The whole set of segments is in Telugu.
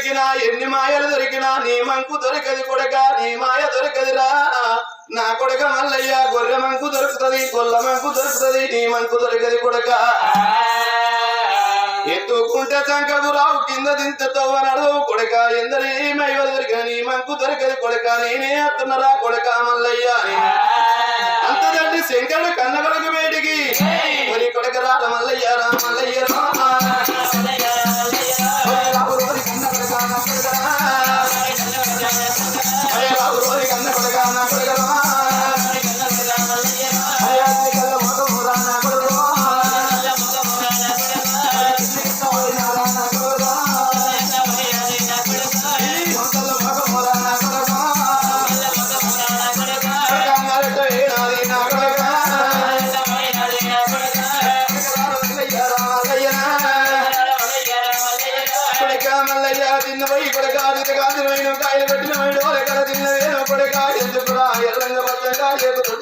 దొరికినా ఎన్ని మాయలు దొరికినా నీ మంకు దొరకది కొడక నీ మాయ దొరకదిరా. నా కొడక మల్లయ్య గొర్రె మంకు దొరుకుతది గొల్ల మంకు దొరుకుతది నీ మంకు దొరకది కొడక. ఎత్తుకుంటే చంకదు రావు కింద దింత నడవు కొడక. ఎందరి మైవ దొరికిన నీ మంకు దొరకది కొడక. నేనే అత్తున్నరా కొడక మల్లయ్య.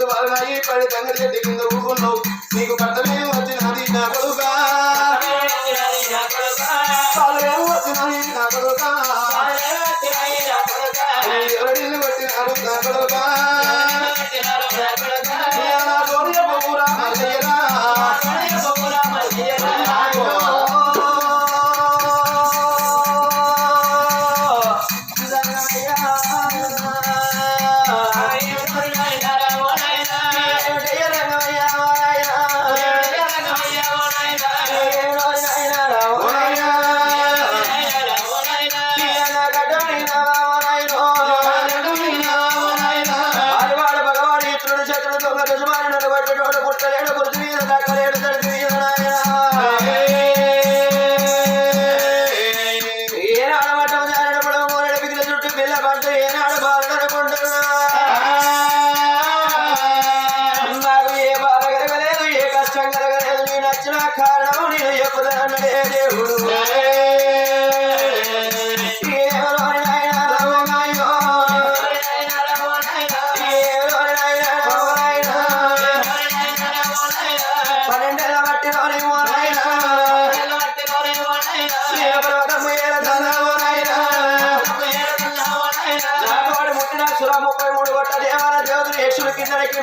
తొట్టు వారినాయి పడి చెట్టు కింద ఊపుకున్నావు నీకు పట్టమే వచ్చినది నా కొడుక. పాలయం వచ్చినది నా కొడుక. ఎవరిని వచ్చినారు నా కొడుక.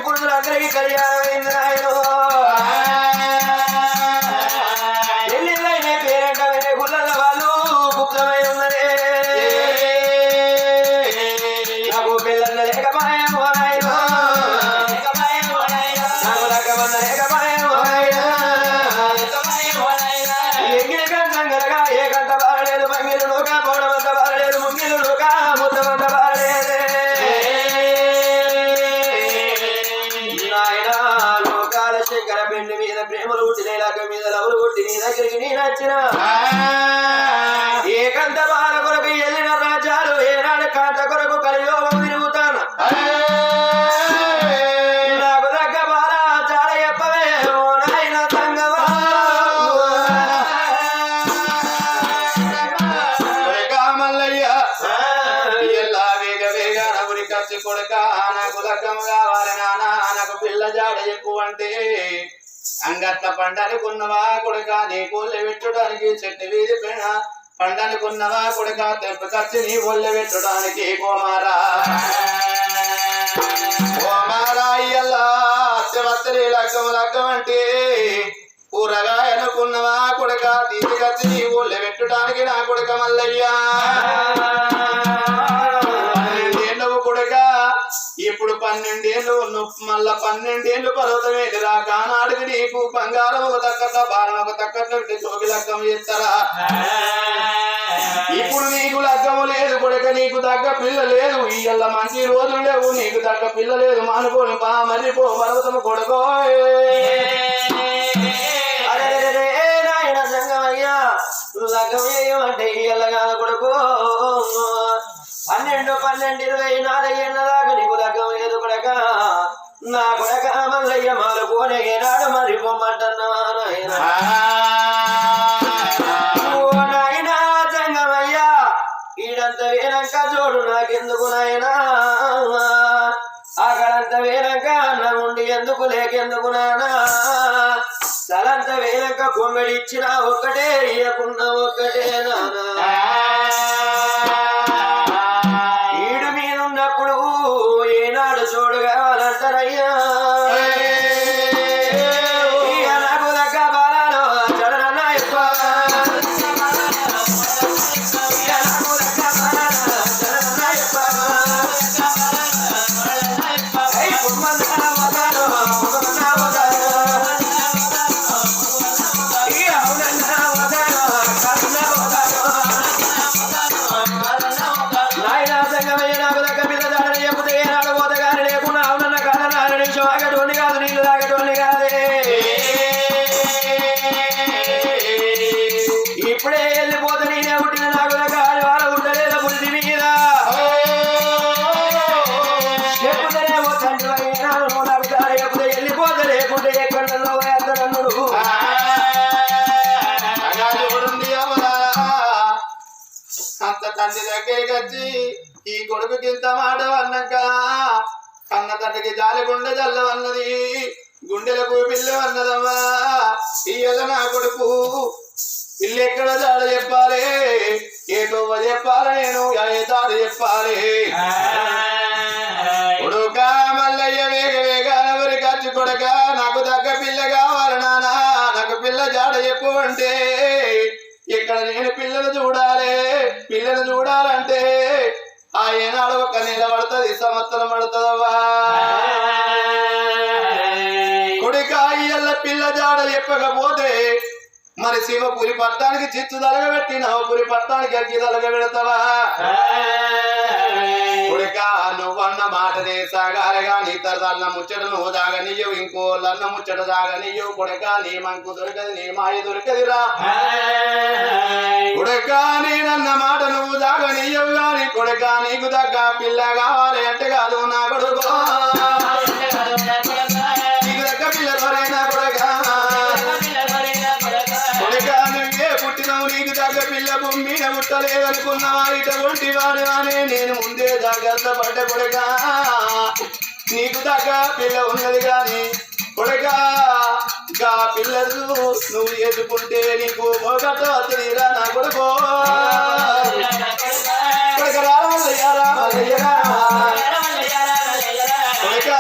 కిందకి పురుషులు కళ్యాణమైంది దగ్గరికి నీ అంగట్ల పండనుకున్నవా కొడక నీ కోళ్ళె పెట్టడానికి చెట్టు వీధి పైన పండనుకున్నవా కొడక తెంపు ఖర్చు నీ ఒళ్ళె పెట్టడానికి కోమారా కోమారా ఇయ్యల్లా అత్తవత్తరి లగ్గం లగ్గం అంటే కూరగాయ అనుకున్నవా కొడక తీసుకొచ్చి నీ ఒళ్ళె పెట్టడానికి నా కొడక మల్లయ్యా. పన్నెండేళ్ళు నువ్వు మళ్ళా పన్నెండేళ్ళు పర్వతం ఎదురా కానాడికి నీకు బంగారం ఒక తక్కట్ల బాణం ఒక తక్కట్ల పెట్టి లగ్గం చేస్తారా? ఇప్పుడు నీకు లగ్గము లేదు కొడక నీకు తగ్గ పిల్ల లేదు. ఇయ్యల్ల మంచి రోజులు లేవు నీకు తగ్గ పిల్ల లేదు. మానుకోని పా మర్రిపో పర్వతం కొడుకో. అరెరెరెరే, నాయన సంగమయ్యా, నువ్వు లగ్గం చేయమంటే ఇయ్యల్లగా కొడుకో. పన్నెండు పన్నెండు ఇరవై నాలుగు ఏళ్ళ దాకా నీకు లగ్గం లేదు కొడక. నా కొడక మల్లయ్య మాలుకోనే నాడు మరి పొమ్మంటున్నావా నాయన సంగమయ్యా ఈడంత వేరంక చూడు నాకెందుకు నాయనా? అక్కడంత వేరంక అన్న ఉండి ఎందుకు లేకెందుకు నానా తలంత వేరంక కొమ్మిడి ఇచ్చిన ఒక్కటే ఇయ్యకున్న ఒక్కటే నానా করাইয়া తండ్రి ఈ కొడుకుకి ఇంత మాట అన్నాక కన్న తండ్రికి జాలి గుండె జల్లవన్నది. గుండెలకు పిల్ల అన్నదమ్మా. ఇయ్యల నా కొడుకు పిల్ల ఎక్కడ జాడ చెప్పాలి? ఏ తోవ చెప్పాలి? నేను ఏ చెప్పాలి? కొడుక మల్లయ్య వేగ వేగాన ఊరి ఖర్చు కొడక నాకు దగ్గ పిల్ల కావాలి నానా నాకు పిల్ల జాడ చెప్పు అంటే ఇక్కడ నేను పిల్లలు చూడాలి? పిల్లలు చూడాలి సంవత్సరం పడుతుందవ్వా. కొడుక ఇయ్యల్ల పిల్ల జాడ చెప్పకపోతే మరి శివపురి పట్టానికి చిచ్చు తలగబెట్టి నవపురి పట్టానికి అగ్గి తలగబెడతావా? కొడుక నువ్వన్న మాటనే సాగాలి గాని తరదన్న ముచ్చట నువ్వు దాగనియ్యవు ఇంకో లన్న ముచ్చట దాగనియ్యవు కొడుక నీ మంకు దొరకది నీ మాయ దొరకదిరా. కొడుక నీకు దగ్గ పిల్ల కావాలి అంటే కాదు నా కొడుకు. నీకు దగ్గ పిల్ల ఎవరైనా కొడుక. కొడుక నువ్వే పుట్టినవు నీకు దగ్గ పిల్ల భూమి పుట్టలేదనుకున్నావా ఇటువంటి వాడు అనే నేను ముందే జాగ్రత్త పడ్డ కొడుక. నీకు దగ్గ పిల్ల ఉన్నది కానీ కొడుక గా పిల్లలు నువ్వు ఎదుకుంటే నీకు ఒకట నా కొడుకో.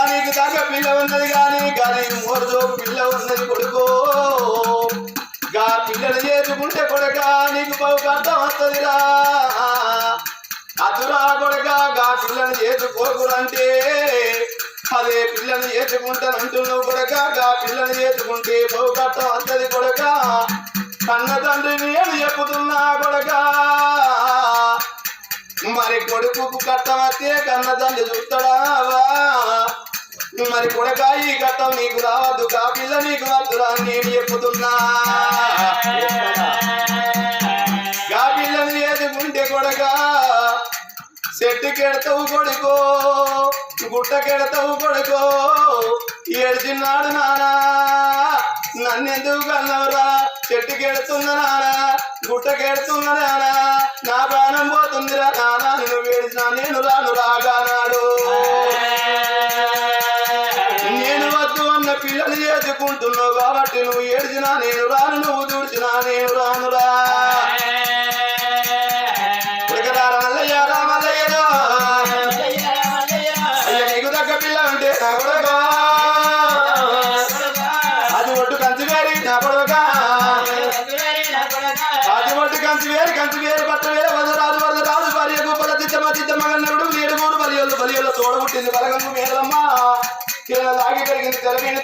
నీకు దగ్గ పిల్ల ఉన్నది గాని గాని మోరదో పిల్ల ఉన్నది కొడుకో. గా పిల్లలు చేసుకుంటే కొడక నీకు బహుకు అర్థం వస్తుందిరా అదురా కొడక గా పిల్లని చేసుకోకురంటే అదే పిల్లని చేసుకుంటానంటున్నావు కొడక గా పిల్లని చేసుకుంటే బహుకు అర్థం వస్తుంది కొడక. కన్న తండ్రిని అని చెప్పుతున్నా కొడక. మరి కొడుకు కట్టమతే కన్న తండ్రి చూస్తాడా మరి కొడక ఈ కట్టం నీకు రావద్దు కాపిల్ల నీకు వద్దురా అని నేను చెప్పుతున్నా. గా ఏది ఎదుకుంటే కొడక చెట్టు కెడతావు కొడుకో గుట్ట కెడతావు కొడుకో ఏడ్చిన్నాడు నానా నన్నెందుకు కన్నవరా? చెట్టు గెడుతుంది నానా? గుట్ట గెడుతుంది నానా? నా ప్రాణం పోతుందిరా నానా. నేను వేడినా నేను రాను రాగానాడు. నేను వద్దు అన్న పిల్లలు చేసుకుంటున్నావు కాబట్టి నువ్వు ఏడిచినా నేను రాను నువ్వు దూడ్చినా నేను రానురా. కంచి వేరు కంచి వేరు బట్ట వేరు వదరాదు వదరాదు భార్య గోపల తిత్తమ్మ తిత్తమ్మ గన్నడు ఏడు మూడు బలియోళ్ళు బలియోళ్ళ తోడబుట్టింది బలగంగు మేరమ్మ కిరణ దాగి పెరిగింది తెలవీని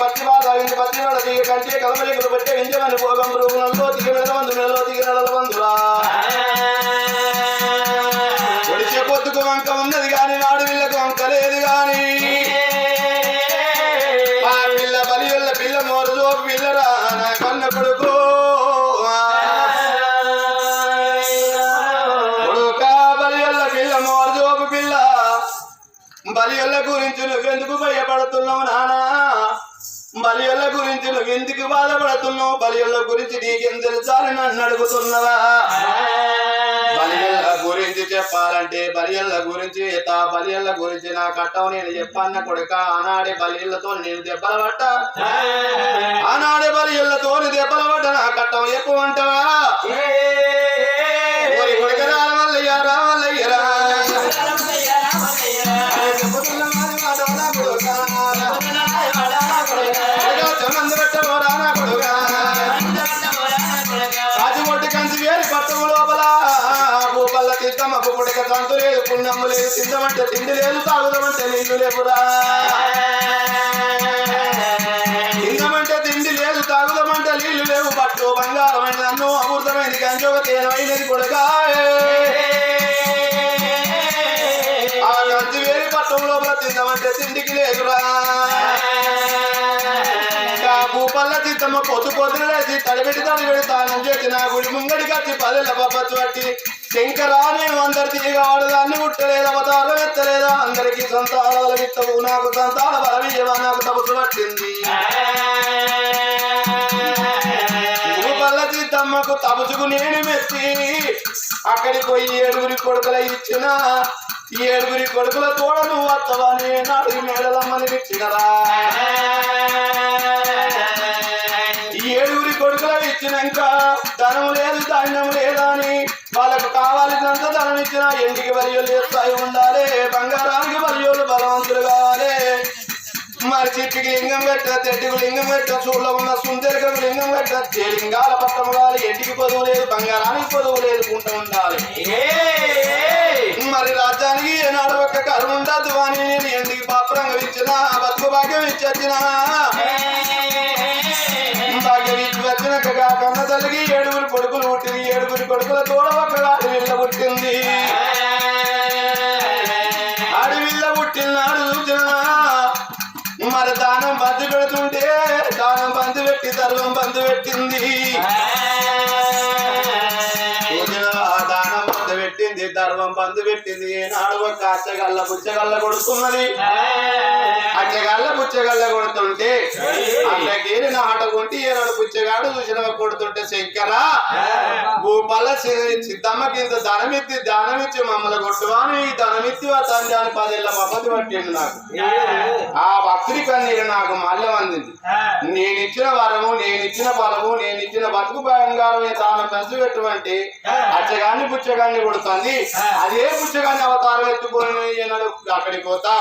పత్తి బాధ ఆగింది పత్తి వాడ దిగ కంటే కలపలికలు పట్టే వింజమని భోగం రూపంలో దిగ మెడ బంధు నెలలో దిగ నెలల బంధురా పొద్దుకు వంక ఉన్నది కానీ నాడు వీళ్ళకు వంక లేదు. బాధపడుతున్నావు బలియుల్ల గురించి నీకేం తెలుసాలని నన్ను అడుగుతున్నావా బలియల్ల గురించి చెప్పాలంటే బలియల్ల గురించి తా బలియల్ల గురించి నా కట్టం నేను చెప్పాన్న కొడుక ఆనాడే బలియల్లతో నేను దెబ్బల పట్ట ఆనాడే బలియల్లతో దెబ్బల పట్ట నా కట్టం ఎక్కువ అంటావా? రామల్లయ్య రామల్లయ్య అమ్మకు పుడక తంతు లేదు పుణ్యము లేదు. తిందమంటే తిండి లేదు తాగుదమంటే నీళ్ళు లేపురా తిందమంటే తిండి లేదు తాగుదమంటే నీళ్ళు లేవు. పట్టు బంగారమైన నన్ను అమృతమైనది గంజోగ తేనమైనది కొడక. ఆ గంజి వేరి పట్టం లోపల తిందమంటే తిండికి లేదురా. పల్ల భూపల్ల చిత్తమ్మ పొద్దు పొద్దున లేచి తడిపెట్టి తడిపెట్టి తాను చేసి నా గుడి ముంగడి కట్టి పల్లెల పప్పచ్చు పట్టి శంకరా నేను అందరి తీగాడు దాన్ని ముట్టలేదు అవతారం ఎత్తలేదా. అందరికి సంతానాల విత్తవు నాకు సంతాన బలమీయవా నాకు తపస్సు పట్టింది. తమ్మకు చిత్తమ్మకు తపసుకు నేను మెచ్చి అక్కడికి పోయి ఏడుగురి కొడుకుల ఇచ్చిన ఈ ఏడుగురి కొడుకుల తోడ నువ్వు నేను నాలుగు మేడలమ్మని ఇచ్చినరా ఈ ఏడుగురి కొడుకుల ఇచ్చినాక ధనం లేదు ధాన్యం లేదా అని ఇచ్చిన ఎంటికి బలియోలు స్థాయి ఉండాలి. బంగారానికి బలియోలు బలవంతులు కావాలి. మరి చిట్టికి లింగం పెట్ట తెడ్డికి లింగం పెట్ట చూడలో ఉన్న సుందరికకు లింగం పెట్ట లింగాల పట్టం కావాలి ఎంటికి పొదువు లేదు బంగారానికి పొదువు లేదు కుంట ఉండాలి. మరి రాజ్యానికి ఏనాడు ఒక్క కరుణ ఉండదు. అని నేను ఎందుకు పాత్రంగా ఇచ్చిన బతుకు భాగ్యం ఇచ్చొచ్చిన భాగ్యం ఇచ్చి వచ్చినాక కన్న తల్లికి ఏడుగురు కొడుకులు కొడుకుల తోడ ఒక్క అడవిల్ల పుట్టింది. అడవిల్ల పుట్టినాడు చూచినా మరి దానం బంధు పెడుతుంటే దానం బంధు పెట్టి సర్వం బంధు పెట్టింది. ఆ దానం బంధు పెట్టింది ధర్మం బంధు పెట్టింది. నాడు ఒక అచ్చగల్ల పుచ్చగల్ల కొడుతున్నది అచ్చగల్ల పుచ్చగల్ల కొడుతుంటే అట్లకేరి పుచ్చగాడు చూసిన కొడుతుంటే శంకర? భూపాల సిద్ధమ్మ కింద ధనమిత్తి ధనమిచ్చి మమ్మల్ని కొట్టువాని ఈ ధనమిత్తి తండ్రి అని పదేళ్ళ పద్ధతి పట్టిండు నాకు. ఆ భక్తుడి కన్నీరు నాకు మల్లెం అందింది. నేనిచ్చిన వరము నేనిచ్చిన బలము నేనిచ్చిన బతుకు బంగారం తాను పెంచుపెట్టువంటి అచ్చగాన్ని పుచ్చగాన్ని కొడుతుంది. అదే పుచ్చగాన్ని అవతారం ఎత్తుకొని ఈనాడు అక్కడికి పోతా.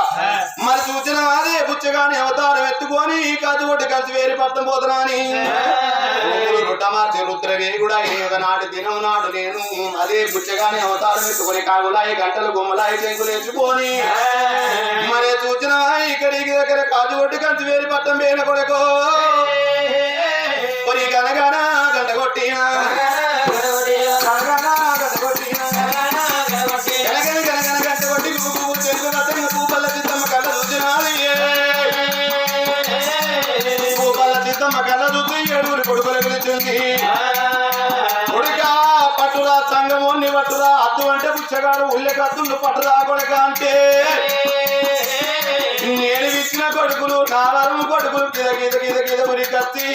మరి సూచన అదే పుచ్చగాన్ని అవతారం ఎత్తుకొని ఈ కథ కొట్టి కలిసి వేరు పట్టం పోతున్నా అని రుడ్డమార్చి రుద్రవేగుడా నాటి దినం నాడు నేను. అదే పుచ్చగాని అవతారం ఎత్తుకొని కాగులాయి గంటలు గుమ్మలాయి చెంకులు ఎత్తుకొని. మరి సూచన ఇక్కడికి దగ్గర కాజు కొట్టి కంచి వేరు పట్టం పేన కొడకో. మరి గనగన గంట కొట్టినా. అమ్మ కళ్ళ చూసి ఏడుగురి కొడుకులు పిలిచింది కొడుకా పట్టురా సంగమోన్ని పట్టురా అద్దు అంటే పుచ్చగాడు ఉల్లె కత్తులు పట్టురా కొడక అంటే. నేను ఇచ్చిన కొడుకులు నా వరం కొడుకులు కిద కిద కిద కిద ఉరి కత్తి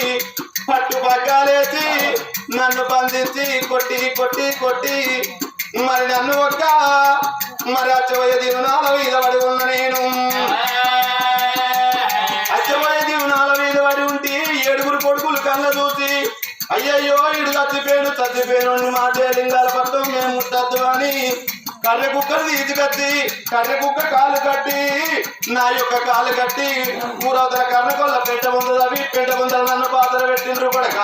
పట్టు పగ్గాలేసి నన్ను బంధించి కొట్టి కొట్టి కొట్టి మరి నన్ను ఒక్క మరి అచ్చవయ్య దినాల మీద చచ్చిపోయాడు చచ్చిపోయాడు మా లింగాల పట్టం మేము ముట్టద్దు అని. కర్రె కుక్కను కట్టి కర్రె కుక్క కాలు కట్టి నా యొక్క కాలు కట్టి మూడవతల కర్ణ కొల్ల పెట్ట ముందర అవి పెట్ట ముందర నన్ను పాత్ర పెట్టిండ్రు కొడక.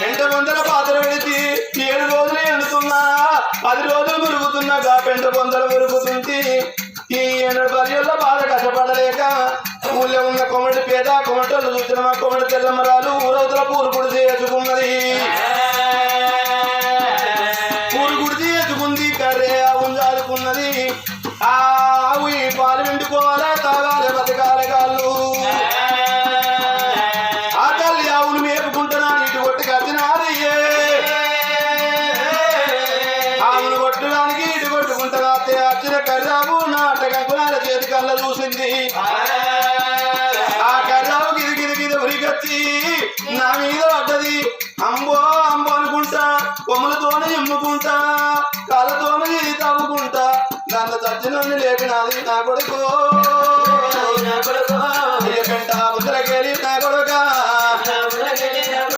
పెంట ముందర పాత్ర పెడితే ఏడు రోజులు ఎండుతున్నా పది రోజులు మురుగుతున్నాగా పెంట ముందర మురుగుతుంది ఈ ఏడు పర్యల్లో బాధ కష్టపడలేక ఊళ్ళో ఉన్న కొమటి పేద కొమటలు చూసిన మా కొమటి తెల్లమరాలు ఊరవతల పూరు గుడిది చేసుకున్నది పూరు గుడిది ఎదుకుంది కర్రే ఆవు ఆ ఆవు ఈ పాలు వెండుకోవాలా కర్రావు నా అట్టకంకునాల చేతి కళ్ళ చూసింది. ఆ కర్రావు గిది గిది గిది ఉరికొచ్చి నా మీద పడ్డది. అంబో అంబో అనుకుంటా కొమ్మలతోనే ఎమ్ముకుంటా కాళ్ళతోనే తవ్వుకుంటా. నన్ను చచ్చినోని లేపినది నా కొడుకు. పెంట ముద్రకేరి నా కొడుకు.